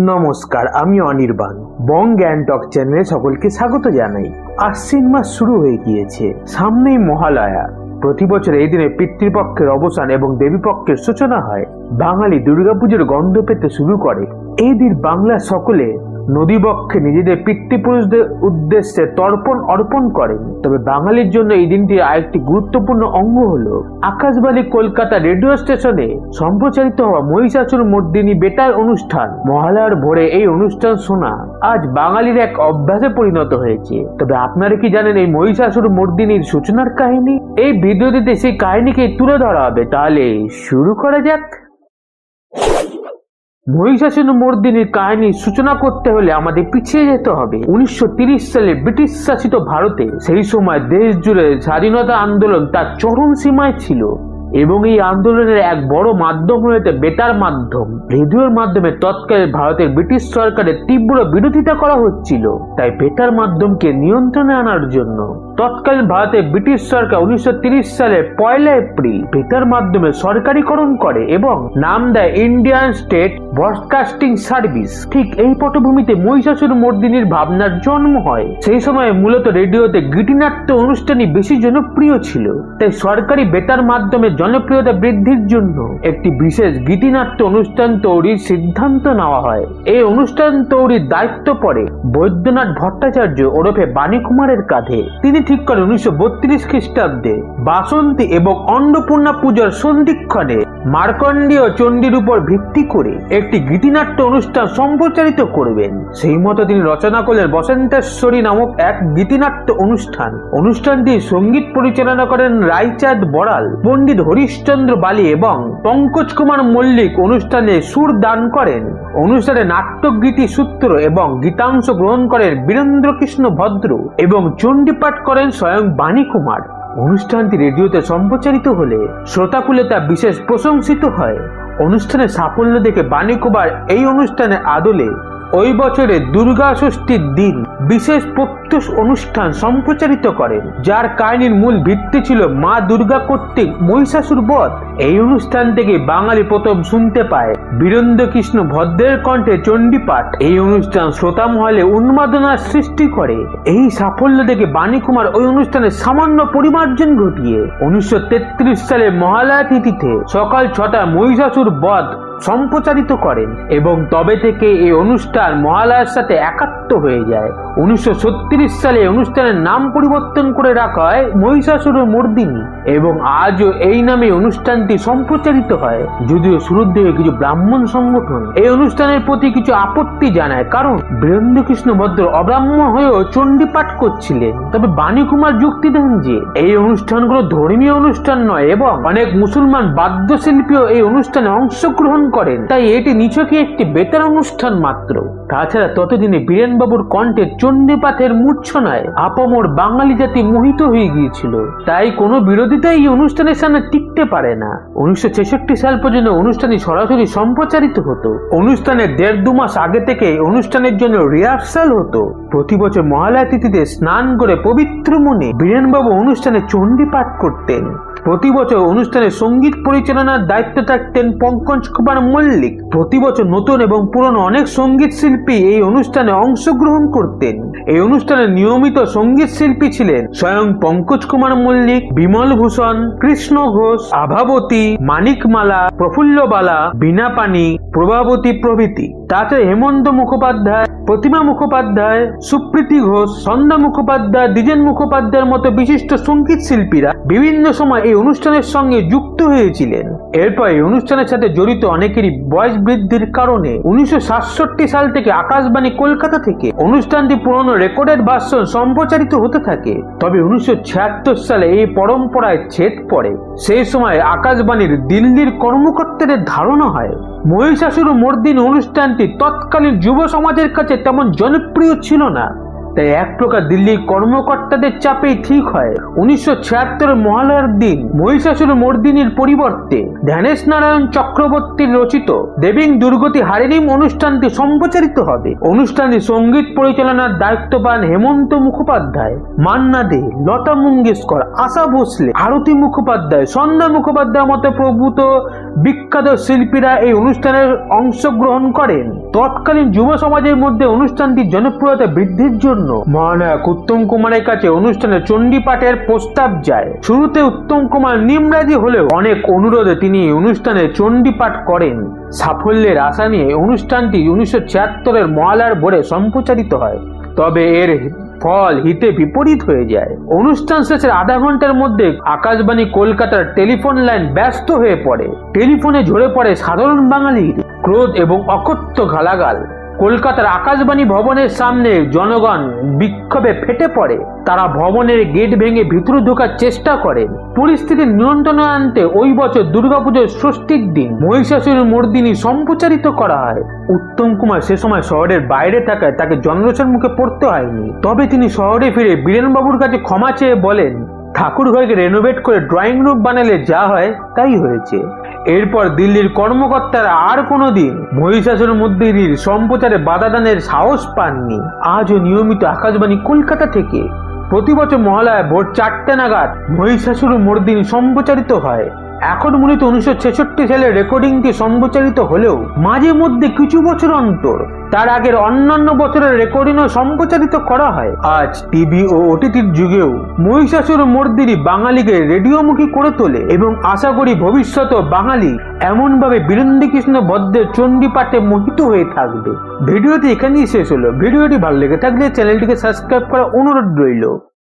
নমস্কার, আমি অনির্বাণ। বং গ্যাংটক চ্যানেলে সকলকে স্বাগত জানাই। আশ্বিন মাস শুরু হয়ে গিয়েছে। সামনেই মহালয়া। প্রতি বছর এই দিনে পিতৃপক্ষের অবসান এবং দেবীপক্ষের সূচনা হয়। বাঙালি দুর্গাপুজোর গন্ধ পেতে শুরু করে। এই দিন বাংলা সকলে নদীবক্ষে নিজেদের পিতৃপুরুষদের উদ্দেশ্যে তর্পণ, অর্পণ করেন। তবে বাঙালির জন্য এই দিনটি আরেকটি গুরুত্বপূর্ণ অঙ্গ হল, আকাশবাণী কলকাতা রেডিও স্টেশনে সম্প্রচারিত হওয়া মহিষাসুর মর্দিনী বেতার অনুষ্ঠান। মহালয়ার ভোরে এই অনুষ্ঠান শোনা আজ বাঙালির এক অভ্যাসে পরিণত হয়েছে। তবে আপনারা কি জানেন এই মহিষাসুর মর্দিনীর সূচনার কাহিনী? এই ভিডিওটিতে সেই কাহিনীকে তুলে ধরা হবে। তাহলে শুরু করা যাক। মহিষাসুর মর্দিনীর কাহিনীর সূচনা করতে হলে আমাদের পিছিয়ে যেতে হবে। উনিশশো সালে ব্রিটিশ শাসিত ভারতে সেই সময় দেশ জুড়ে স্বাধীনতা আন্দোলন তার চরম সীমায় ছিল এবং এই আন্দোলনের এক বড় মাধ্যম হয়েছে বেতার মাধ্যম। রেডিওর মাধ্যমে তৎকালে ভারতের ব্রিটিশ সরকারের তীব্র বিরোধিতা করা হচ্ছিল, তাই বেতার মাধ্যমকে নিয়ন্ত্রণে আনার জন্য। তৎকালীন ভারতের ব্রিটিশ সরকার উনিশশো সালে পয়লা এপ্রিল বেতার মাধ্যমে সরকারিকরণ করে এবং নাম দেয় ইন্ডিয়ান স্টেট ব্রডকাস্টিং সার্ভিস ঠিক এই পটভূমিতে মহিষাসুর মর্দিনীর ভাবনার জন্ম হয়। সেই সময় মূলত রেডিওতে গীতিনাট্য অনুষ্ঠানই বেশি জনপ্রিয় ছিল। তাই সরকারি বেতার মাধ্যমে জনপ্রিয়তা বৃদ্ধির জন্য একটি বিশেষ গীতিনাট্য অনুষ্ঠান তৈরির সিদ্ধান্ত নেওয়া হয়। এই অনুষ্ঠান তৈরির দায়িত্ব পড়ে বৈদ্যনাথ ভট্টাচার্য ওরফে বাণী কুমারের কাঁধে। তিনি ঠিক করেন উনিশশো বত্রিশ খ্রিস্টাব্দে বাসন্তী এবং অন্নপূর্ণা পূজার সন্ধিক্ষণে মার্কণ্ডীয় চণ্ডীর উপর ভিত্তি করে একটি গীতিনাট্য অনুষ্ঠান সম্প্রচারিত করবেন। সেই মতো তিনি রচনা করলেন বসন্তেশ্বরী নামক এক গীতিনাট্য অনুষ্ঠান। অনুষ্ঠানটি সংগীত পরিচালনা করেন রায়চাঁদ বড়াল, পণ্ডিত হরিশ্চন্দ্র বালি এবং পঙ্কজ কুমার মল্লিক অনুষ্ঠানে সুর দান করেন। অনুষ্ঠানে নাট্যগীতি সূত্র এবং গীতাংশ গ্রহণ করেন বীরেন্দ্র কৃষ্ণ ভদ্র এবং চণ্ডীপাঠ করেন স্বয়ং বাণী কুমার। অনুষ্ঠানটি রেডিওতে সম্প্রচারিত হলে শ্রোতাকুলে তা বিশেষ প্রশংসিত হয়। অনুষ্ঠানের সাফল্য দেখে বাণী কুমার এই অনুষ্ঠানে আদলে ওই বছরে দুর্গা ষষ্ঠীর দিন বিশেষ প্রত্যুষ অনুষ্ঠান সম্প্রচারিত করেন যার কাহিনীর মূল ভিত্তি ছিল মা দুর্গা কর্তৃক মহিষাসুর বধ। এই অনুষ্ঠান থেকে বাঙালি প্রথম শুনতে পায় বীরেন্দ্র কৃষ্ণ ভদ্রের কণ্ঠে চণ্ডীপাঠ। এই অনুষ্ঠান শ্রোতা মহলে উন্মাদনার সৃষ্টি করে। এই সাফল্য দেখে বাণী কুমার ওই অনুষ্ঠানে সামান্য পরিমার্জন ঘটিয়ে। উনিশশো তেত্রিশ সালে মহালয়া তিথিতে সকাল ছটা মহিষাসুর বধ সম্প্রচারিত করেন এবং তবে থেকে এই অনুষ্ঠান মহালয়ার সাথে একাত্ম হয়ে যায়। উনিশশো সালে অনুষ্ঠানের নাম পরিবর্তন করে রাখা হয় মহিষাসুর মর্দিনী এবং আজও এই নামে অনুষ্ঠানটি সম্প্রচারিত হয়। যদিও শুরুর দিকে কিছু ব্রাহ্মণ সংগঠন এই অনুষ্ঠানের প্রতি কিছু আপত্তি জানায়, কারণ বীরেন্দ্র কৃষ্ণ ভদ্র অব্রাহ্মণ হয়েও চণ্ডীপাঠ করছিলেন। তবে বাণী কুমার যুক্তি দেন যে, এই অনুষ্ঠানগুলো ধর্মীয় অনুষ্ঠান নয় এবং অনেক মুসলমান বাদ্যশিল্পীও এই অনুষ্ঠানে অংশগ্রহণ করেন। তাই এটি নিছকই একটি বেতার অনুষ্ঠান মাত্র। তাছাড়া ততদিনে বীরেনবাবুর কণ্ঠে চণ্ডীপাঠের মূর্ছনায় আপামর বাঙালি জাতি মোহিত হয়ে গিয়েছিল। তাই কোনো বিরোধিতা এই অনুষ্ঠানের সামনে টিকতে পারে না। উনিশশো সাল পর্যন্ত অনুষ্ঠানটি সরাসরি সম্প্রচারিত হতো। অনুষ্ঠানের দেড় দু মাস আগে থেকে অনুষ্ঠানের জন্য রিহার্সাল হতো। প্রতি বছর মহালয়া তিথিতে স্নান করে পবিত্র মনে বীরেনবাবু অনুষ্ঠানে চণ্ডী পাঠ করতেন। প্রতি বছর অনুষ্ঠানে সংগীত পরিচালনার দায়িত্ব থাকতেন পঙ্কজ কুমার মল্লিক। প্রতি বছর নতুন এবং পুরনো অনেক সংগীত শিল্পী এই অনুষ্ঠানে অংশগ্রহণ করতেন। এই অনুষ্ঠানে নিয়মিত সংগীত শিল্পী ছিলেন স্বয়ং পঙ্কজ কুমার মল্লিক, বিমল ভূষণ, কৃষ্ণ ঘোষ, আভাবতী, মানিকমালা, প্রফুল্লবালা বীণাপানি প্রভাবতী প্রভৃতি। তাছাড়া হেমন্ত মুখোপাধ্যায়, প্রতিমা মুখোপাধ্যায়, সুপ্রীতি ঘোষ, সন্ধ্যা মুখোপাধ্যায়, দ্বিজেন মুখোপাধ্যায়ের মতো বিশিষ্ট সংগীত শিল্পীরা বিভিন্ন সময় এই অনুষ্ঠানের সঙ্গে যুক্ত হয়েছিলেন। এরপর এই অনুষ্ঠানের সাথে জড়িত অনেকেরই বয়স বৃদ্ধির কারণে উনিশশো সাতষট্টি সাল থেকে আকাশবাণী কলকাতা থেকে অনুষ্ঠানটি পুরনো রেকর্ডের ভার্সন সম্প্রচারিত হতে থাকে। তবে উনিশশো ছিয়াত্তর সালে এই পরম্পরায় ছেদ পড়ে। সেই সময় আকাশবাণীর দিল্লির কর্মকর্তাদের ধারণা হয় মহিষাসুর মর্দিন অনুষ্ঠানটি তৎকালীন যুব সমাজের কাছে তেমন জনপ্রিয় ছিল না। তাই এক প্রকার দিল্লির কর্মকর্তাদের চাপেই ঠিক হয়। উনিশশো ছিয়াত্তর মহালয়ার দিন মহিষাসুর মর্দিনীর পরিবর্তে ধ্যানেশ নারায়ণ চক্রবর্তীর রচিত দেবিং দুর্গতি হারিনিম অনুষ্ঠানটি সম্প্রচারিত হবে। অনুষ্ঠানটি সংগীত পরিচালনার দায়িত্ব পান হেমন্ত মুখোপাধ্যায়, মান্না দে, লতা মঙ্গেশকর, আশা ভোসলে, আরতি মুখোপাধ্যায়, সন্ধ্যা মুখোপাধ্যায় মতো প্রভূত বিখ্যাত শিল্পীরা এই অনুষ্ঠানে অংশগ্রহণ করেন। তৎকালীন যুব সমাজের মধ্যে অনুষ্ঠানটির জনপ্রিয়তা বৃদ্ধির জন্য। মহানায়ক উত্তম কুমারের কাছে অনুষ্ঠানে চণ্ডীপাঠের প্রস্তাব যায়। শুরুতে উত্তম কুমার নিমরাজি হলেও অনেক অনুরোধে তিনি অনুষ্ঠানে চণ্ডীপাঠ করেন। সাফল্যের আশা নিয়ে অনুষ্ঠানটি উনিশশো ছিয়াত্তরের মহালার ভোরে সম্প্রচারিত হয়। তবে এর ফল হিতে বিপরীত হয়ে যায়। অনুষ্ঠান শেষের আধা ঘণ্টার মধ্যে আকাশবাণী কলকাতার টেলিফোন লাইন ব্যস্ত হয়ে পড়ে। টেলিফোনে ঝরে পড়ে সাধারণ বাঙালির ক্রোধ এবং অকথ্য গালাগাল। কলকাতার আকাশবাণী ভবনের সামনে জনগণ বিক্ষোভে ফেটে পড়ে। তারা ভবনের গেট ভেঙে ভিতরে ঢোকার চেষ্টা করেন পরিস্থিতি নিয়ন্ত্রণে আনতে ওই বছর দুর্গাপুজোর ষষ্ঠীর দিন মহিষাসুরের মর্দিনী সম্প্রচারিত করা হয়। উত্তম কুমার সে সময় শহরের বাইরে থাকায় তাকে জনরোষের মুখে পড়তে হয়নি। তবে তিনি শহরে ফিরে বীরেনবাবুর কাছে ক্ষমা চেয়ে বলেন ঠাকুর ঘরকে রেনোভেট করে ড্রয়িং রুম বানালে যা হয় তাই হয়েছে। এরপর দিল্লির কর্মকর্তারা আর কোনোদিন মহিষাসুর মন্দিরের সম্প্রচারে বাধা দানের সাহস পাননি। আজও নিয়মিত আকাশবাণী কলকাতা থেকে প্রতি বছর মহালয়া ভোর চারটে নাগাদ মহিষাসুর মর্দিন সম্প্রচারিত হয়। এখন মূলত উনিশশো ছেষট্টি সালের রেকর্ডিংটি সম্প্রচারিত হলেও মাঝে মধ্যে কিছু বছর অন্তর তার আগের অন্যান্য বছরের রেকর্ডিংও সম্প্রচারিত করা হয়। আজ টিভি ও ওটিটির যুগেও মহিষাসুর মর্দিনী বাঙালিকে রেডিওমুখী করে তোলে এবং আশা করি ভবিষ্যত বাঙালি এমনভাবে বীরেন্দ্র কৃষ্ণ বদ্ধের চণ্ডীপাঠে মোহিত হয়ে থাকবে। ভিডিওটি এখানেই শেষ হলো। ভিডিওটি ভালো লেগে থাকলে চ্যানেলটিকে সাবস্ক্রাইব করা অনুরোধ রইল।